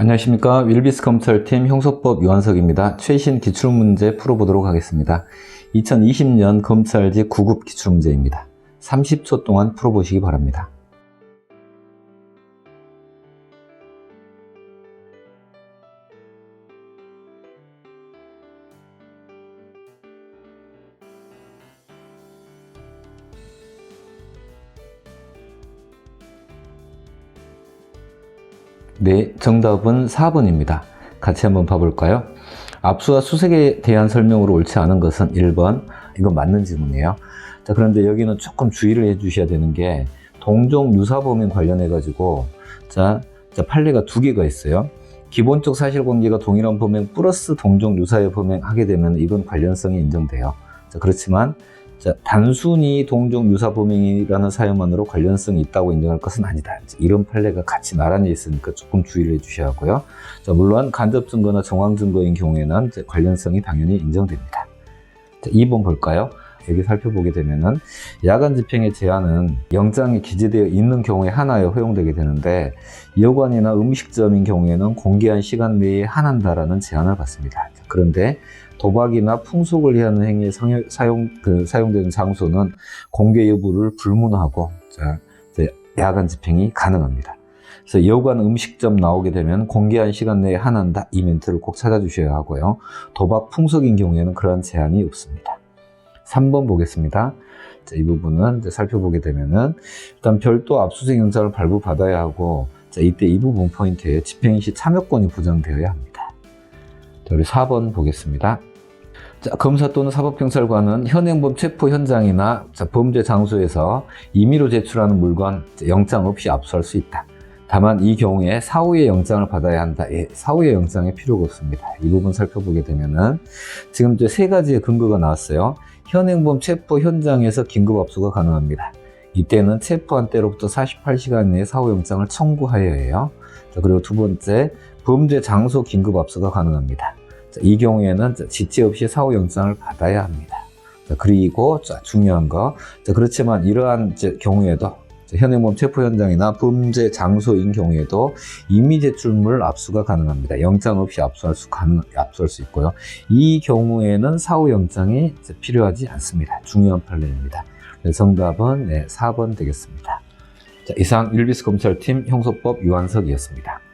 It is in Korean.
안녕하십니까. 윌비스 검찰팀 형소법 유한석입니다. 최신 기출문제 풀어보도록 하겠습니다. 2020년 검찰직 9급 기출문제입니다. 30초 동안 풀어보시기 바랍니다. 네, 정답은 4번입니다. 같이 한번 봐볼까요? 압수와 수색에 대한 설명으로 옳지 않은 것은 1번. 이건 맞는 질문이에요. 자, 그런데 여기는 조금 주의를 해 주셔야 되는 게 동종 유사범행 관련해 가지고 자, 자, 판례가 두 개가 있어요. 기본적 사실관계가 동일한 범행 플러스 동종 유사의 범행 하게 되면 이건 관련성이 인정돼요. 자, 그렇지만 자, 단순히 동종 유사 범행이라는 사유만으로 관련성이 있다고 인정할 것은 아니다. 이런 판례가 같이 나란히 있으니까 조금 주의를 해주셔야 하고요. 자, 물론 간접 증거나 정황 증거인 경우에는 관련성이 당연히 인정됩니다. 자, 2번 볼까요? 여기 살펴보게 되면은 야간 집행의 제한은 영장에 기재되어 있는 경우에 하나에 허용되게 되는데 여관이나 음식점인 경우에는 공개한 시간 내에 한한다라는 제한을 받습니다. 자, 그런데 도박이나 풍속을 해하는 행위에 상여- 사용, 그, 사용되는 장소는 공개 여부를 불문하고, 자, 야간 집행이 가능합니다. 그래서 여관 음식점 나오게 되면 공개한 시간 내에 한한다. 이 멘트를 꼭 찾아주셔야 하고요. 도박 풍속인 경우에는 그러한 제한이 없습니다. 3번 보겠습니다. 자, 이 부분은 살펴보게 되면은 일단 별도 압수수색 영장을 발부받아야 하고, 자, 이때 이 부분 포인트에 집행 시 참여권이 보장되어야 합니다. 자, 우리 4번 보겠습니다. 자, 검사 또는 사법경찰관은 현행범 체포 현장이나 자, 범죄 장소에서 임의로 제출하는 물건 영장 없이 압수할 수 있다. 다만 이 경우에 사후의 영장을 받아야 한다. 예, 사후의 영장이 필요가 없습니다. 이 부분 살펴보게 되면은 지금 이제 세 가지의 근거가 나왔어요. 현행범 체포 현장에서 긴급 압수가 가능합니다. 이때는 체포한 때로부터 48시간 내에 사후 영장을 청구하여야 해요. 자, 그리고 두 번째, 범죄 장소 긴급 압수가 가능합니다. 자, 이 경우에는 자, 지체 없이 사후 영장을 받아야 합니다. 자, 그리고 자, 중요한 거, 자, 그렇지만 이러한 경우에도 자, 현행범 체포 현장이나 범죄 장소인 경우에도 이미 제출물 압수가 가능합니다. 영장 없이 압수할 수 가능 압수할 수 있고요. 이 경우에는 사후 영장이 필요하지 않습니다. 중요한 판례입니다. 네, 정답은 네, 4번 되겠습니다. 자, 이상 율비스 검찰팀 형소법 유한석이었습니다.